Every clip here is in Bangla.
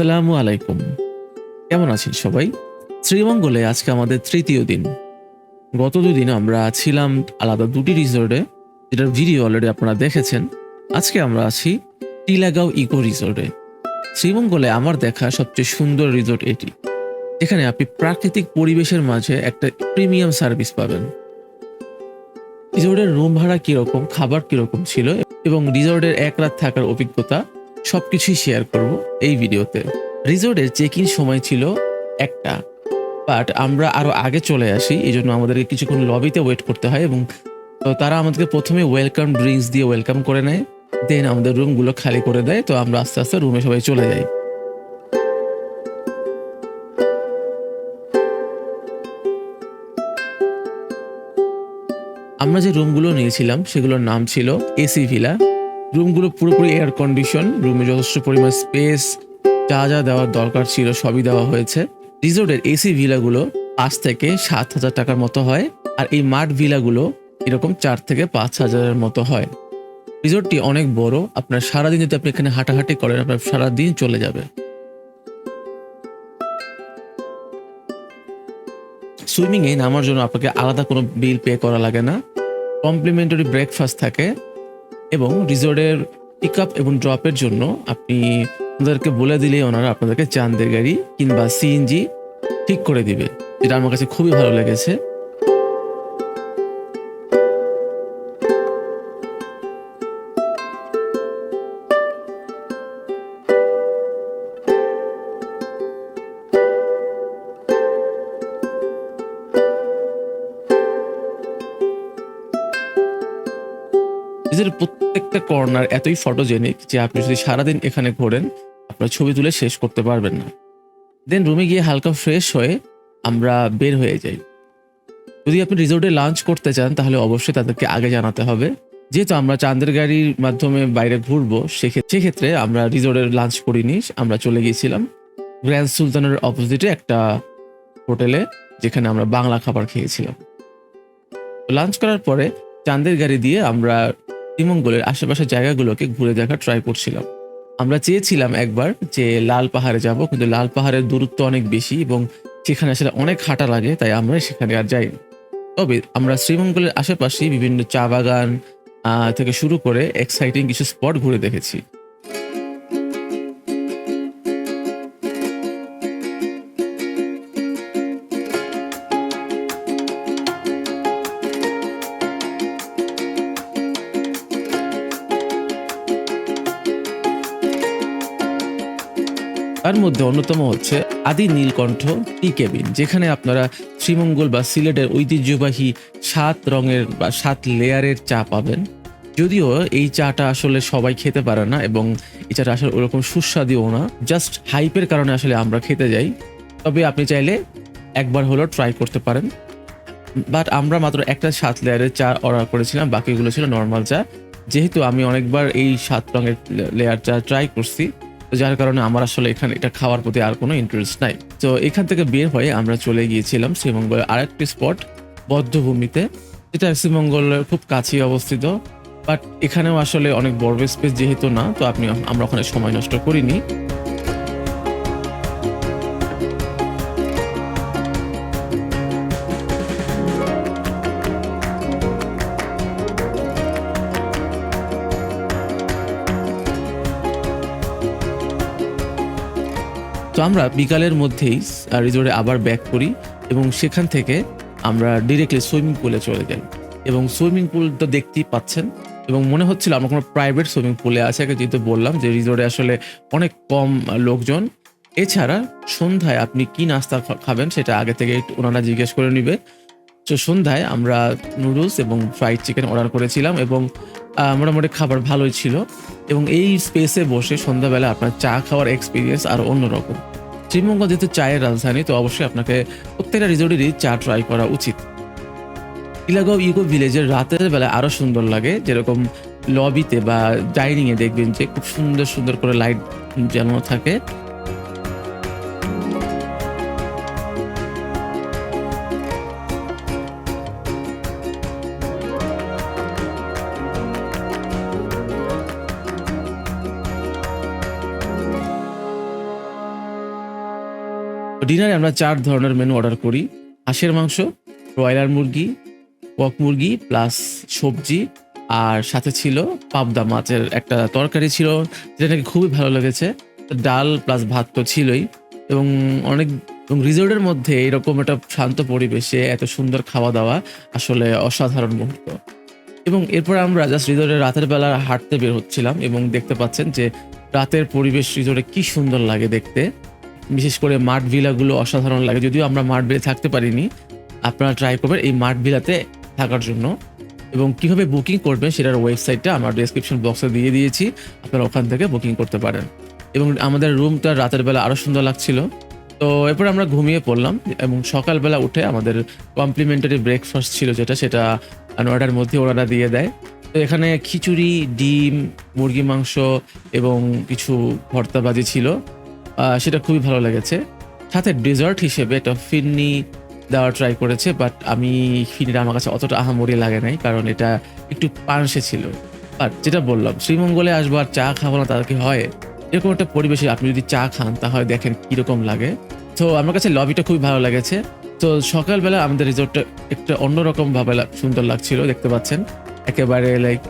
আসসালামু আলাইকুম। কেমন আছেন সবাই? শ্রীমঙ্গলে আজকে আমাদের তৃতীয় দিন। গত দুদিন আমরা ছিলাম আলাদা দুটি রিসোর্টে যেটার ভিডিও অলরেডি আপনারা দেখেছেন। আজকে আমরা আছি টিলাগাঁও ইকো রিসোর্টে শ্রীমঙ্গলে আমার দেখা সবচেয়ে সুন্দর রিসোর্ট এটি। এখানে আপনি প্রাকৃতিক পরিবেশের মাঝে একটা প্রিমিয়াম সার্ভিস পাবেন। রিসোর্টের রুম ভাড়া কীরকম, খাবার কীরকম ছিল এবং রিসোর্টের এক রাত থাকার অভিজ্ঞতা সবকিছুই শেয়ার করব এই ভিডিওতে রিসোর্টের চেক ইন সময় ছিল একটা। বাট আমরা আরও আগে চলে আসি এই জন্য আমাদেরকে কিছুক্ষণ লবিতে ওয়েট করতে হয় এবং তো তারা আমাদেরকে প্রথমে ওয়েলকাম ড্রিঙ্কস দিয়ে ওয়েলকাম করে নেয়। দেন আমাদের রুমগুলো খালি করে দেয়, তো আমরা আস্তে আস্তে রুমে সবাই চলে যাই। আমরা যে রুমগুলো নিয়েছিলাম, সেগুলোর নাম ছিল এসি ভিলা রুমগুলো পুরোপুরি এয়ার কন্ডিশন রুমে যথেষ্ট পরিমাণ স্পেস যা যা দেওয়ার দরকার ছিল সবই দেওয়া হয়েছে। রিসোর্টের এসি ভিলাগুলো পাঁচ থেকে সাত হাজার টাকার মতো হয়, আর এই মাঠ ভিলাগুলো এরকম চার থেকে পাঁচ হাজারের মতো হয়। রিসোর্টটি অনেক বড়, আপনার সারাদিন যদি আপনি এখানে হাঁটাহাঁটি করেন, আপনার সারাদিন চলে যাবে। সুইমিং এ নামার জন্য আপনাকে আলাদা কোনো বিল পে করা লাগে না। কমপ্লিমেন্টারি ব্রেকফাস্ট থাকে এবং রিসোর্টের পিক আপ এবং ড্রপের জন্য আপনি ওনাদেরকে বলে দিলেই ওনারা আপনাদেরকে চান্দের গাড়ি কিংবা সিএনজি ঠিক করে দিবে। যেটা আমার কাছে খুবই ভালো লেগেছে। নিজের প্রত্যেকটা কর্নার এতই ফটোজেনিক যে আপনি যদি সারাদিন এখানে ঘোরেন, আপনার ছবি তুলে শেষ করতে পারবেন না। দেন রুমে গিয়ে হালকা ফ্রেশ হয়ে আমরা বের হয়ে যাই। যদি আপনি রিসোর্টে লাঞ্চ করতে চান, তাহলে অবশ্যই তাদেরকে আগে জানাতে হবে। যেহেতু আমরা চাঁদের গাড়ির মাধ্যমে বাইরে ঘুরবো সেক্ষেত্রে আমরা রিসোর্টের লাঞ্চ করিনি, আমরা চলে গিয়েছিলাম গ্র্যান্ড সুলতানের অপোজিটে একটা হোটেলে যেখানে আমরা বাংলা খাবার খেয়েছিলাম। লাঞ্চ করার পরে চাঁদের গাড়ি দিয়ে আমরা শ্রীমঙ্গলের আশেপাশের জায়গাগুলোকে ঘুরে দেখার ট্রাই করছিলাম। আমরা চেয়েছিলাম একবার যে লাল পাহাড়ে যাব, কিন্তু লাল পাহাড়ের দূরত্ব অনেক বেশি এবং সেখানে আসলে অনেক হাঁটা লাগে, তাই আমরা সেখানে আর যাইনি। তবে আমরা শ্রীমঙ্গলের আশেপাশে বিভিন্ন চা বাগান থেকে শুরু করে এক্সাইটিং কিছু স্পট ঘুরে দেখেছি। তার মধ্যে অন্যতম হচ্ছে আদি নীলকণ্ঠ টি কেবিন, যেখানে আপনারা শ্রীমঙ্গল বা সিলেটের ঐতিহ্যবাহী সাত রঙের বা সাত লেয়ারের চা পাবেন। যদিও এই চাটা আসলে সবাই খেতে পারে না এবং এই চাটা আসলে ওরকম সুস্বাদুও না, জাস্ট হাইপের কারণে আসলে আমরা খেতে যাই। তবে আপনি চাইলে একবার হলেও ট্রাই করতে পারেন। বাট আমরা মাত্র একটা সাত লেয়ারের চা অর্ডার করেছিলাম, বাকিগুলো ছিল নর্মাল চা। যেহেতু আমি অনেকবার এই সাত রঙের লেয়ার চা ট্রাই করছি যার কারণে আমার আসলে এখানে এটা খাওয়ার প্রতি আর কোনো ইন্টারেস্ট নাই। তো এখান থেকে বের হয়ে আমরা চলে গিয়েছিলাম শ্রীমঙ্গলের আরেকটি স্পট বদ্ধভূমিতে, যেটা শ্রীমঙ্গলের খুব কাছেই অবস্থিত। বাট এখানেও আসলে অনেক বড় স্পেস যেহেতু না, তো আপনি, আমরা ওখানে সময় নষ্ট করিনি। তো আমরা বিকালের মধ্যেই রিজোর্টে আবার ব্যাক করি এবং সেখান থেকে আমরা ডিরেক্টলি সুইমিং পুলে চলে যাই। এবং সুইমিং পুল তো দেখতেই পাচ্ছেন এবং মনে হচ্ছিল আমরা কোনো প্রাইভেট সুইমিং পুলে আছে, আগে যেহেতু বললাম যে রিজোর্টে আসলে অনেক কম লোকজন। এছাড়া সন্ধ্যায় আপনি কি নাস্তা খাবেন সেটা আগে থেকে ওনারা জিজ্ঞেস করে নিবে। তো সন্ধ্যায় আমরা নুডলস এবং ফ্রাইড চিকেন অর্ডার করেছিলাম এবং মোটামুটি খাবার ভালোই ছিল। এবং এই স্পেসে বসে সন্ধ্যাবেলা আপনার চা খাওয়ার এক্সপিরিয়েন্স আর অন্যরকম। শ্রীমঙ্গল যেহেতু চায়ের রাজধানী, তো অবশ্যই আপনাকে প্রত্যেকটা রিসোর্টেরই চা ট্রাই করা উচিত। ইলাগাঁও ইকো ভিলেজের রাতের বেলা আরও সুন্দর লাগে। যেরকম লবিতে বা ডাইনিংয়ে দেখবেন যে খুব সুন্দর সুন্দর করে লাইট জ্বালানো থাকে। ডিনারে আমরা চার ধরনের মেনু অর্ডার করি। হাঁসের মাংস ব্রয়লার মুরগি কক মুরগি প্লাস সবজি। আর সাথে ছিল পাবদা মাছের একটা তরকারি ছিল, যেটা নাকি খুবই ভালো লেগেছে। ডাল প্লাস ভাত তো ছিলই। এবং অনেক, এবং রিসোর্টের মধ্যে এরকম একটা শান্ত পরিবেশে এত সুন্দর খাওয়া দাওয়া আসলে অসাধারণ মুহূর্ত। এবং এরপর আমরা জাস্ট রিসোর্টে রাতের বেলা হাঁটতে বের হচ্ছিলাম এবং দেখতে পাচ্ছেন যে রাতের পরিবেশ রিসোর্টে কি সুন্দর লাগে দেখতে। বিশেষ করে মাঠ ভিলাগুলো অসাধারণ লাগে। যদিও আমরা মাঠ ভিলে থাকতে পারিনি, আপনারা ট্রাই করবেন এই মাঠ ভিলাতে থাকার জন্য। এবং কীভাবে বুকিং করবেন সেটার ওয়েবসাইটটা আমার ডিসক্রিপশন বক্সে দিয়ে দিয়েছি, আপনারা ওখান থেকে বুকিং করতে পারেন। এবং আমাদের রুমটা রাতের বেলা আরও সুন্দর লাগছিল। তো এরপর আমরা ঘুমিয়ে পড়লাম এবং সকালবেলা উঠে আমাদের কমপ্লিমেন্টারি ব্রেকফাস্ট ছিল যেটা, সেটা নয়টার মধ্যে ওনারা দিয়ে দেয়। তো এখানে খিচুড়ি, ডিম, মুরগি মাংস এবং কিছু ভর্তাবাজি ছিল। সেটা খুবই ভালো লেগেছে। সাথে ডেজার্ট হিসেবে একটা ফিরনি দেওয়ার ট্রাই করেছে বাট আমি ফিরনিটা আমার কাছে অতটা আহামরি লাগে নাই, কারণ এটা একটু পানসে ছিল। আর যেটা বললাম, শ্রীমঙ্গলে আসব আর চা খাব না, তার কি হয়? এরকম একটা পরিবেশে আপনি যদি চা খান, তাহলে দেখেন কীরকম লাগে। তো আমার কাছে লবিটা খুবই ভালো লেগেছে। তো সকালবেলা আমাদের রিসোর্টটা একটা অন্যরকম ভাবে সুন্দর লাগছিল, দেখতে পাচ্ছেন। একেবারে লাইক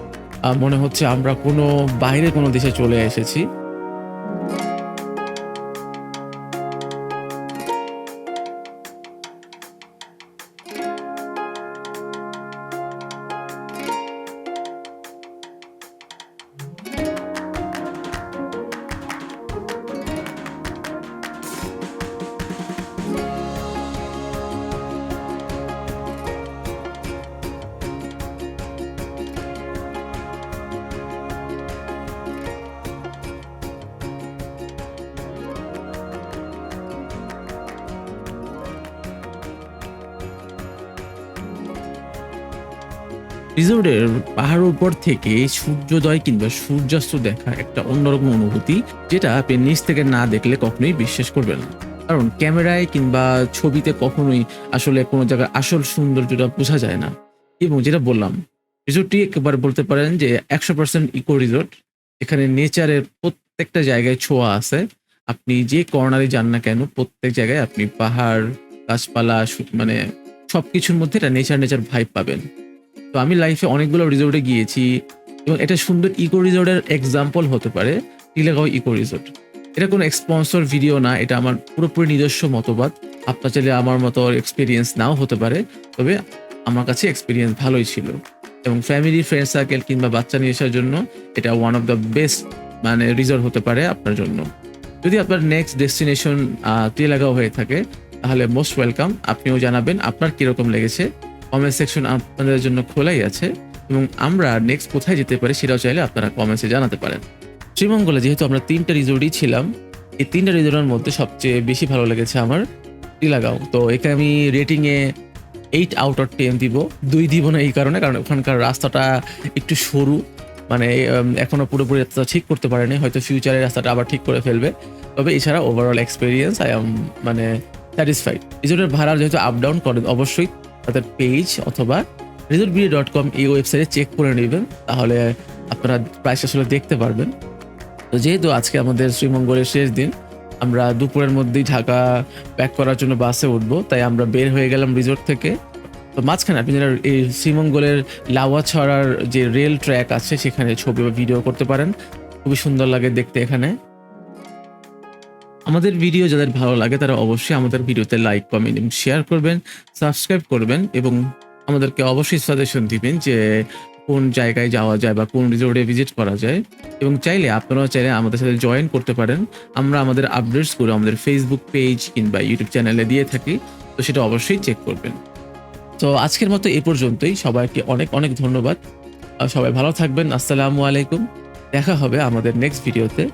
মনে হচ্ছে আমরা কোনো বাইরে কোনো দেশে চলে এসেছি। রিসোর্টের পাহাড়ের উপর থেকে সূর্যোদয় কিংবা সূর্যাস্ত দেখা একটা অন্যরকম অনুভূতি, যেটা আপনি নিচ থেকে না দেখলে কখনোই বিশ্বাস করবেন না। কারণ ক্যামেরায় কিংবা ছবিতে কখনোই আসলে কোনো জায়গায় আসল সৌন্দর্যটা বোঝা যায় না। এবং যেটা বললাম, রিসোর্টটি একবার বলতে পারেন যে একশো পার্সেন্ট ইকো রিসোর্ট এখানে নেচারের প্রত্যেকটা জায়গায় ছোঁয়া আছে। আপনি যে কর্নারে যান না কেন, প্রত্যেক জায়গায় আপনি পাহাড়, গাছপালা মানে সব কিছুর মধ্যে একটা নেচার নেচার ভাইব পাবেন। তো আমি লাইফে অনেকগুলো রিসোর্টে গিয়েছি এবং এটা সুন্দর ইকো রিসোর্টের এক্সাম্পল হতে পারে, টিলেগাঁও ইকো রিসোর্ট এটা কোনো স্পন্সর ভিডিও না, এটা আমার পুরোপুরি নিজস্ব মতবাদ। আপনার চাইলে আমার মতো এক্সপিরিয়েন্স নাও হতে পারে, তবে আমার কাছে এক্সপিরিয়েন্স ভালোই ছিল। এবং ফ্যামিলি ফ্রেন্ড সার্কেল কিংবা বাচ্চা নিয়ে আসার জন্য এটা ওয়ান অফ দ্য বেস্ট মানে রিসোর্ট হতে পারে আপনার জন্য। যদি আপনার নেক্সট ডেস্টিনেশন টিলাগাঁও হয়ে থাকে, তাহলে মোস্ট ওয়েলকাম আপনিও জানাবেন আপনার কীরকম লেগেছে। কমেন্ট সেকশন আপনাদের জন্য খোলাই আছে এবং আমরা নেক্সট কোথায় যেতে পারি সেটাও চাইলে আপনারা কমেন্টসে জানাতে পারেন। শ্রীমঙ্গলে যেহেতু আমরা তিনটা রিজোর্টই ছিলাম, এই তিনটা রিসোর্টের মধ্যে সবচেয়ে বেশি ভালো লেগেছে আমার টিলাগাঁও। তো এখানে আমি রেটিংয়ে এইট আউট অফ টেন দিব। দুই দিব না এই কারণে, কারণ ওখানকার রাস্তাটা একটু সরু। মানে এখনও পুরোপুরি রাস্তা ঠিক করতে পারেনি, হয়তো ফিউচারে রাস্তাটা আবার ঠিক করে ফেলবে। তবে এছাড়া ওভারঅল এক্সপিরিয়েন্স আই এম মানে স্যাটিসফাইড রিসোর্টের ভাড়া যেহেতু আপ ডাউন করে, অবশ্যই তাদের পেজ অথবা রিসোর্ট বিডি ডট কম এই ওয়েবসাইটে চেক করে নেবেন, তাহলে আপনারা প্রাইস আসলে দেখতে পারবেন। তো যেহেতু আজকে আমাদের শ্রীমঙ্গলের শেষ দিন, আমরা দুপুরের মধ্যেই ঢাকা প্যাক করার জন্য বাসে উঠবো, তাই আমরা বের হয়ে গেলাম রিজোর্ট থেকে। তো মাঝখানে আপনি যারা এই শ্রীমঙ্গলের লাওয়া ছড়ার যে রেল ট্র্যাক আছে, সেখানে ছবি বা ভিডিও করতে পারেন। খুবই সুন্দর লাগে দেখতে এখানে। আমাদের ভিডিও যাদের ভালো লাগে, তারা অবশ্যই আমাদের ভিডিওতে লাইক কমেন্ট এবং শেয়ার করবেন সাবস্ক্রাইব করবেন এবং আমাদেরকে অবশ্যই সাজেশন দিবেন যে কোন জায়গায় যাওয়া যায় বা কোন রিসোর্টে ভিজিট করা যায়। এবং চাইলে আপনারাও চাইলে আমাদের সাথে জয়েন করতে পারেন। আমরা আমাদের আপডেটস করে আমাদের ফেসবুক পেজ কিংবা ইউটিউব চ্যানেলে দিয়ে থাকি, তো সেটা অবশ্যই চেক করবেন। তো আজকের মতো এ পর্যন্তই। সবাইকে অনেক অনেক ধন্যবাদ। সবাই ভালো থাকবেন। আসসালামু আলাইকুম। দেখা হবে আমাদের নেক্সট ভিডিওতে